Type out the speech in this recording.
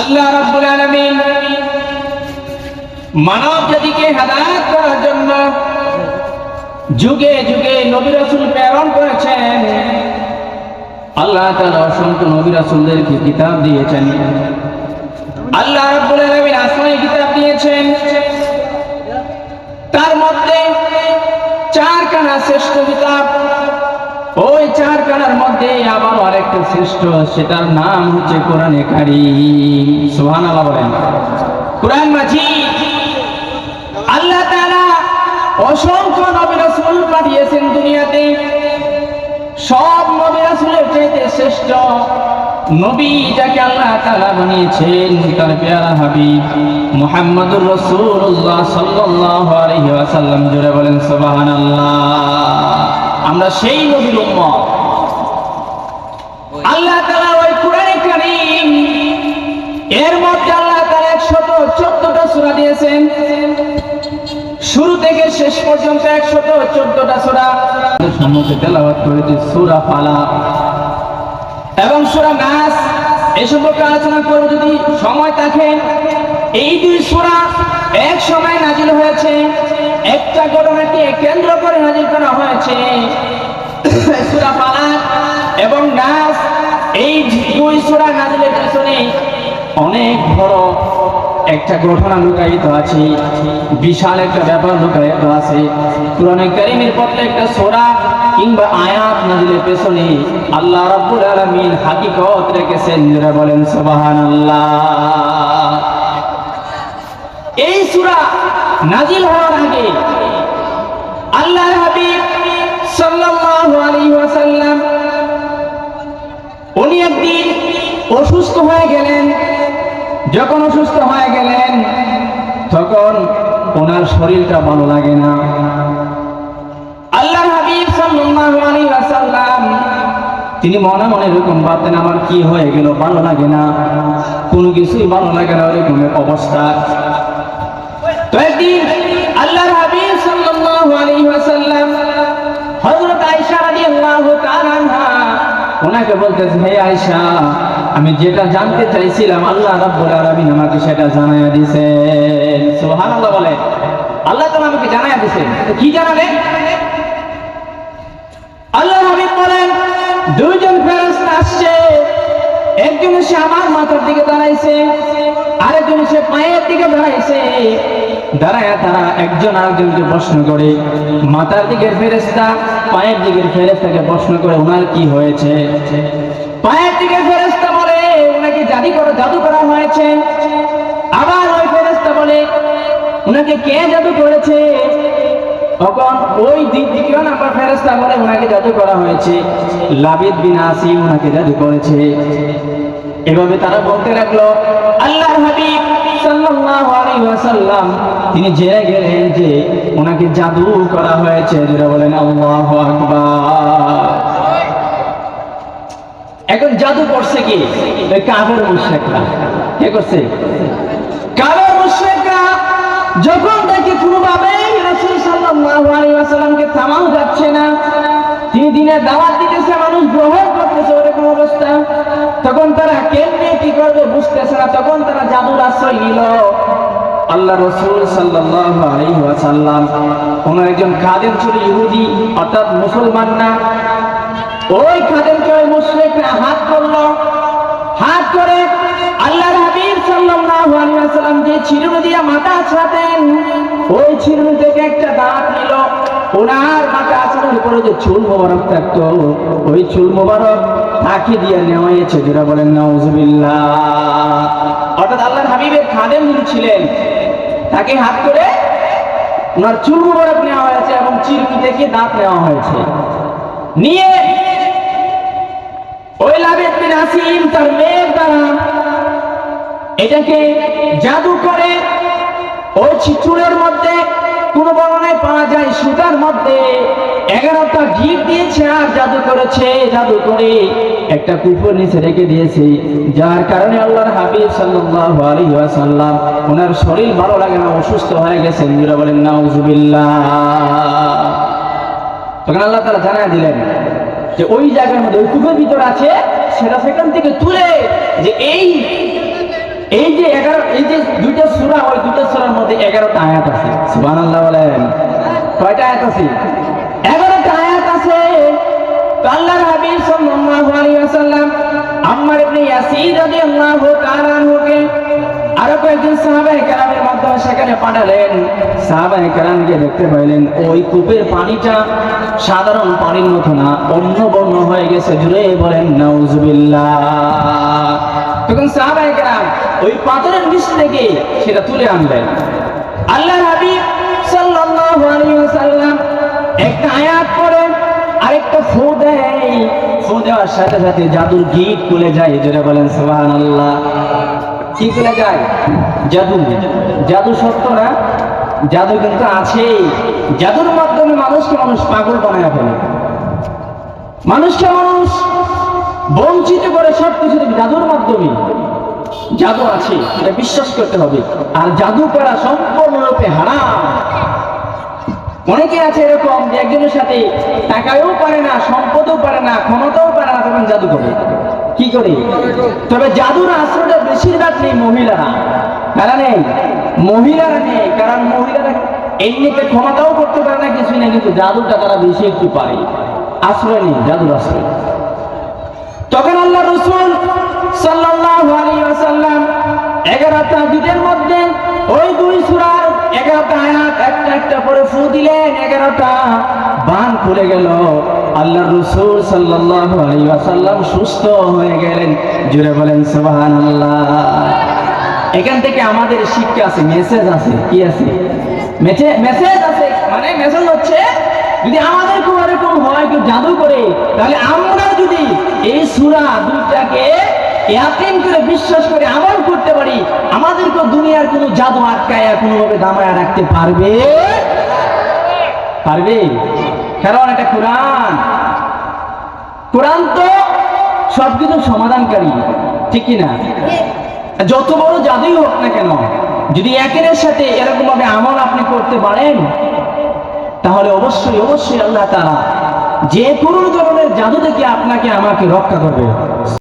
আল্লাহ রাব্বুল আলামিন মানব জাতিকে হেদায়েত করার জন্য যুগে যুগে নবী রাসূল প্রেরণ করেছেন। আল্লাহ তাআলা অসংখ্য নবী রাসূলদেরকে কিতাব দিয়েছেন। আল্লাহ রাব্বুল আলামিন আসমানি কিতাব দিয়েছেন। তার মধ্যে চার কানা শ্রেষ্ঠ কিতাব ওই চার কানার মধ্যে আবার আরেকটা শ্রেষ্ঠ, সেটার নাম হচ্ছে কোরআনে কারিম। সুবহানাল্লাহ বলেন। কোরআন মাঝি আল্লাহ তাআলা অসংখ্য নবী রাসূল পাঠিয়েছেন দুনিয়াতে। সব নবী রাসূলের চাইতে শ্রেষ্ঠ নবী যাকে আল্লাহ তাআলা বানিয়েছেন, তার পেয়ারা হাবিব মুহাম্মদুর রাসূলুল্লাহ সাল্লাল্লাহু আলাইহি ওয়াসাল্লাম। জুড়ে বলেন সুবহানাল্লাহ। আমরা সেই নবীর উম্মত। আল্লাহ তাআলা ওই কোরআনে কারীম, এর মধ্যে আল্লাহ তাআলা 114টা সূরা দিয়েছেন। শুরু থেকে শেষ পর্যন্ত 114টা সূরা। সম্মুখে তেলাওয়াত করেছি সূরা ফালাক। এবং সূরা নাস এই সম্পর্কে আলোচনা করব যদি সময় থাকে। এই দুই সূরা এক সময় নাজিল হয়েছে। একটা ঘটনাকে কেন্দ্র করে নাজিল করা হয়েছে। এবং নাস, এই দুই সূরা নাজিলের পিছনে অনেক বড় একটা ঘটনা লুকায়িত আছে, বিশাল একটা ব্যাপার লুকায়িত আছে। কোরআনে কারিমের প্রত্যেকটা সূরা কিংবা আয়াত নাজিলের পেছনে আল্লাহ রাব্বুল আলামিন হাকিকত রেখেছেন যারা বলেন সূরা নাজিল হওয়ার আগে আল্লাহ হাবিব সাল্লাল্লাহু আলাইহি ওয়াসাল্লাম, উনি একদিন অসুস্থ হয়ে গেলেন। যখন অসুস্থ হয়ে গেলেন, তখন ওনার শরীরটা ভালো লাগে না। আল্লাহ হাবিব সাল্লাল্লাহু আলাইহি ওয়াসাল্লাম, তিনি মনে মনে এরকম ভাবতেন, আমার কি হয়ে গেল? ভালো লাগে না। কোনো কিছুই ভালো লাগে না এরকমের অবস্থা। তো আমি যেটা জানতে চাইছিলাম, আল্লাহ রাব্বুল আলামিন আমাকে সেটা জানায়া দিয়েছেন সুবহানাল্লাহ বলে। আল্লাহ তাআলা আমাকে জানায়া দিয়েছেন তো কি জানালেন আল্লাহ হাবিব বলেন, দুইজন ফেরেশতা আসছে। একজন এসে আমার মাথার দিকে দাঁড়াইছে, আরেকজন এসে পায়ের দিকে দাঁড়াইছে। দাঁড়ায় তারা একজন আরেকজনকে প্রশ্ন করে, মাথার দিকের ফেরেস্তা পায়ের দিকের ফেরেস্তাকে প্রশ্ন করে, ওনার কি হয়েছে? পায়ের দিকের ফেরেস্তা বলে, ওনাকে জাদু করা জাদু করা হয়েছে। আবার ওই ফেরেস্তা বলে, ওনাকে কে জাদু করেছে? তখন ওই দিক দ্বিতীয় নাম্বার ফেরেস্তা বলে ওনাকে জাদু করা হয়েছে। লাবিদ বিন আসিম ওনাকে জাদু করেছে। এভাবে তারা বলতে লাগল, আল্লাহর হাবিব তিনি জেনে গেলেন যে ওনাকে জাদু করা হয়েছে। যেটা বলেন, আল্লাহু এখন জাদু করছে কি? কাফের মুশরিকরা। কে করছে? কাফের মুশরিকরা যখন কোনোভাবেই রাসূল সাল্লাল্লাহু তখন তারা কেমনে কি করবে বুঝতেছে না, তখন তারা জাদুর আশ্রয় নিল। আল্লাহ রসুল সাল্লাল্লাহু আলাইহি একজন খাদেম ছিল ইহুদি, অর্থাৎ মুসলমান না, ওই খাদেমকে ওই মুশরিকরা হাত করল হাত করে আল্লাহর হাবিব সাল্লাল্লাহু ওয়াসাল্লাম যে চিরুনি দিয়া মাথা আছড়াতেন ওই চিরুনি থেকে একটা দাঁত নিল। ওনার মাথা আছড়ানোর উপরে যে, চুল মোবারক থাকতো। ওই চুল মোবারক তাকে দিয়ে নেওয়া হয়েছে যেটা বলেন, নাউজুবিল্লাহ। অর্থাৎ আল্লাহর হাবিবের খাদেম যিনি ছিলেন, তাকে হাত করে ওনার চুল মোবারক নেওয়া হয়েছে এবং চিরুনি থেকে দাঁত নেওয়া হয়েছে। নিয়ে ওই লাভের আসিম তার মেয়ের দ্বারা এটাকে জাদু করে ওই চিত্রের মধ্যে, কোন বর্ণনায় পাওয়া যায় সুতার মধ্যে। এগারোটা গিট দিয়েছে আর জাদু করেছে, জাদু করে একটা কুকুর নিচে রেখে দিয়েছে। যার কারণে আল্লাহর হাবিব সাল্লাল্লাহু আলাইহি ওয়াসাল্লাম ওনার শরীর ভালো লাগে না, অসুস্থ হয়ে গেছেন যারা বলেন, নাউজুবিল্লাহ। তখন আল্লাহ তাআলা জানায় দিলেন যে, ওই জায়গার মধ্যে, ওই কূপের ভিতর আছে, সেটা সেখান থেকে তুলে, যে এই এগারো, এই যে দুইটা সুরা, ওই দুইটা সুরার মধ্যে এগারোটা আয়াত আছে। সুবহানাল্লাহ বলেন। কয়টা আয়াত আছে? এগারোটা আয়াত আছে। আল্লাহর হাবিব সাল্লাল্লাহু আলাইহি ওয়াসাল্লাম আম্মার ইবনে ইয়াসির রাদিয়াল্লাহু তাআলা আনহুকে আরও কয়েকজন সাহাবায়ে কেরামের মাধ্যমে সেখানে পাঠালেন। কেরামকে দেখতে পাইলেন, ওই কূপের পানিটা সাধারণ পানির মতো না, অন্য বর্ণ হয়ে গেছে। জুড়ে বলেন, নাউজুবিল্লাহ। তখন সাহাবায়ে কেরাম ওই পাথরের নিচ থেকে সেটা তুলে আনলেন। আল্লাহ হাবিব সাল্লাল্লাহু আলাইহি ওয়াসাল্লাম একটা আয়াত পড়ে, আরেকটা ফু দেয়। ফু দেওয়ার সাথে সাথে জাদুর গীত খুলে যায়। যেটা বলেন, সুবহানাল্লাহ। খুলে যায়। জাদু। জাদু সত্য না? জাদু কিন্তু আছে জাদুর মাধ্যমে মানুষকে মানুষ পাগল বানায় ফেলে। মানুষকে মানুষ বঞ্চিত করে সব কিছু জাদুর মাধ্যমে। জাদু আছে, এটা বিশ্বাস করতে হবে। আর জাদু করা সম্পূর্ণরূপে হারাম। অনেকে আছে এরকম যে একজনের সাথে টাকায়ও পারে না, সম্পদও পারে না, ক্ষমতাও পারে না, তখন জাদু করে। কি করে? তবে জাদুর আশ্রয়টা বেশিরভাগ নেই মহিলারা। কারা নেই মহিলারা নেই, কারণ মহিলারা এমনিতে ক্ষমতাও করতে পারে না, কিছুই না, কিন্তু জাদুটা তারা বেশি একটু পারে। আশ্রয় নেই, জাদুর আশ্রয়। তখন আল্লাহ রসুল সাল্লাল্লাহু আলাইহি ওয়াসাল্লাম এগারোটা দিনের মধ্যে ওই দুই সূরার এগারোটা আয়াত একটা একটা করে ফু দিলেন, এগারোটা বান খুলে গেল। আল্লাহ রসুল ওয়াসাল্লাম সুস্থ হয়ে গেলেন। জুড়ে বলেন, সুবহানাল্লাহ। এখান থেকে আমাদের শিক্ষা আছে মেসেজ আছে, কি আছে? মেসেজ আছে মানে মেসেজ হচ্ছে, যদি আমাদের কোনো এরকম হয় কেউ জাদু করে, তাহলে আমরা যদি এই সুরা দুইটাকে ইয়াকিন করে বিশ্বাস করে আমল করতে পারি আমাদেরকে দুনিয়ার কোনো জাদু আটকায় কোনোভাবে দামায় রাখতে পারবে? পারবে? কারণ এটা কোরআন। কোরআন তো সবকিছু সমাধানকারী, ঠিক কি না? যত বড় জাদুই হোক না কেন, যদি একের সাথে এরকম ভাবে আমল আপনি করতে পারেন, তাহলে অবশ্যই অবশ্যই আল্লাহ তারা যে কোনো ধরনের জাদু থেকে আপনাকে আমাকে রক্ষা করবে।